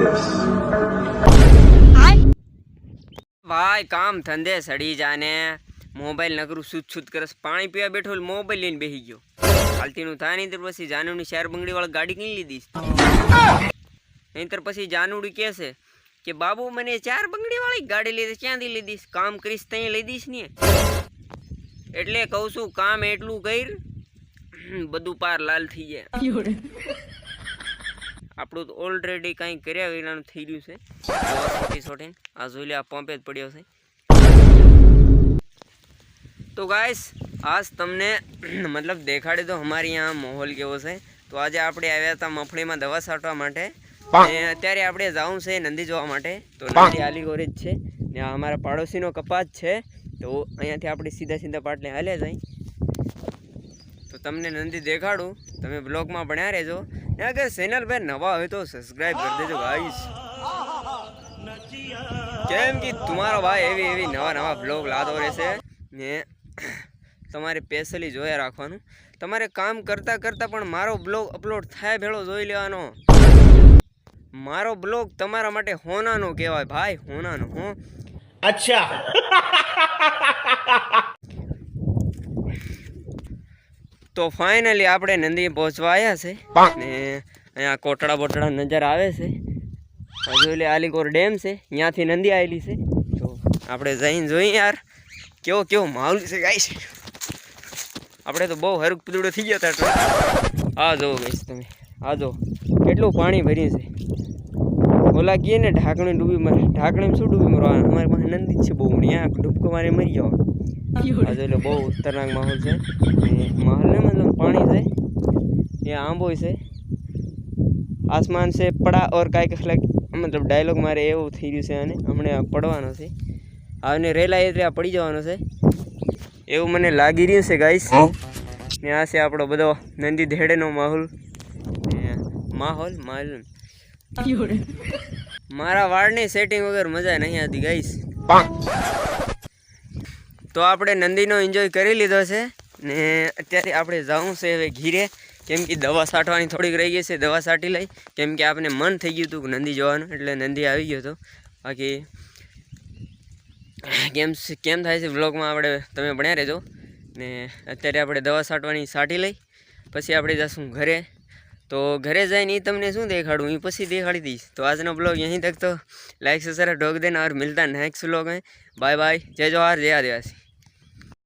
this. ભાઈ, કામ ધંધે સડી જાને. મોબાઈલ નકરું સુત સુત કરસ પાણી પીવા બેઠો મોબાઈલ લઈને બેસી ગયો. હાલતીનું થાય નહીં પછી જાનુની શેર બંગડી વાળા ગાડી કઈ લીધીશ નહીંતર પછી જાનુડી કહેશે કે, બાબુ, મને ચાર બંગડી વાળી ગાડી લીધી ક્યાંથી લીધીશ કામ કરીશ ત્યાં લઈ દઈશ ને. એટલે કહું છું, કામ એટલું કર બધું પાર લાલ થઈ જાય. આપણું તો ઓલરેડી કાંઈ કર્યા વિનાનું થઈ ગયું છે. આ જોઈ લે આ પંપે જ પડ્યો છે. તો ગાઈસ આજ તમને મતલબ દેખાડી તો અમારી અહીંયા માહોલ કેવો છે. તો આજે આપણે આવ્યા હતા મફળીમાં દવા છાંટવા માટે. ને અત્યારે આપણે જવું છે નંદી જોવા માટે. તો નંદી આલીગોરી જ છે. ને અમારા પાડોશીનો કપાત છે. તો અહીંયાથી આપણે સીધા સીધા પાટલે હાલ્યા જાય. તો તમને નંદી દેખાડું. તમે બ્લોગમાં ભણ્યા રહેજો. ને અગર ચેનલ પર નવા હોય તો સબસ્ક્રાઇબ કરી દેજો ગાઈસ કેમ કે તમારો ભાઈ એવી એવી નવા નવા બ્લોગ લાદો રહેશે ને તમારે સ્પેશિયલી જોયા રાખવાનું તમારે કામ કરતાં કરતાં પણ મારો બ્લોગ અપલોડ થાય ભેળો જોઈ લેવાનો મારો બ્લોગ તમારા માટે હોનાનો કહેવાય ભાઈ હોનાનો હો अच्छा તો ફાઇનલી આપણે નંદી પહોંચવા આવ્યા છે. ને અહીંયા કોટડા બોટડા નજર આવે છે. હજુ એટલે આલીકોર ડેમ છે. ત્યાંથી નંદી આવેલી છે. તો આપણે જઈને જોઈએ યાર કેવો કેવો માહોલ છે ગાય છે આપણે તો બહુ હરક પીદડો થઈ ગયા હતા. આ જો ગઈશ તમે આ જો કેટલું પાણી ભર્યું છે. ઓલા કીએ ને ઢાંકણી ડૂબી મરે ઢાંકણી શું ડૂબી મરવા અમારી પાસે નંદી છે બહુ ત્યાં ડૂબકો મારે મરી જવાનું. આજે એટલે બહુ ઉત્તરનાક માહોલ છે. માહોલને મતલબ પાણી છે. એ આંબો છે. આસમાન છે પડા ઓર કાંઈક મતલબ ડાયલોગ મારે એવું થઈ ગયું છે અને હમણાં પડવાનો છે. આવને રેલા એ ત્યાં પડી જવાનો છે. એવું મને લાગી રહ્યું છે ગાઈસ ને આ છે આપણો બધો નંદી ધેડેનો માહોલ. માહોલ માહોલ. મારા વાળની સેટિંગ વગર મજા નહીં આવતી ગાઈસ તો આપણે નંદીનો એન્જોય કરી લીધો છે ને અત્યારે આપણે જવું છે હવે ઘીરે. કેમ કે દવા સાંટવાની થોડીક રહી ગઈ છે, દવા સાંટી લઈ. કેમ કે આપણે મન થઈ ગયું હતું નંદી જવાનું, એટલે નંદી આવી ગયો હતો. બાકી કેમ કેમ થાય છે બ્લોગમાં આપણે, તમે ભણ્યા રહેજો. ને અત્યારે આપણે દવા સાંટવાની સાંટી લઈ, પછી આપણે જશું ઘરે. તો ઘરે જઈને એ તમને શું દેખાડું? એ પછી દેખાડી દઈશ. તો આજનો બ્લોગ અહીં તક તો. લાઈક સસરા ઢોક દેને, ઓર મિલતા નેક્સ્ટ બ્લોગ મેં બાય બાય જય જોહાર જય આદિવાસી.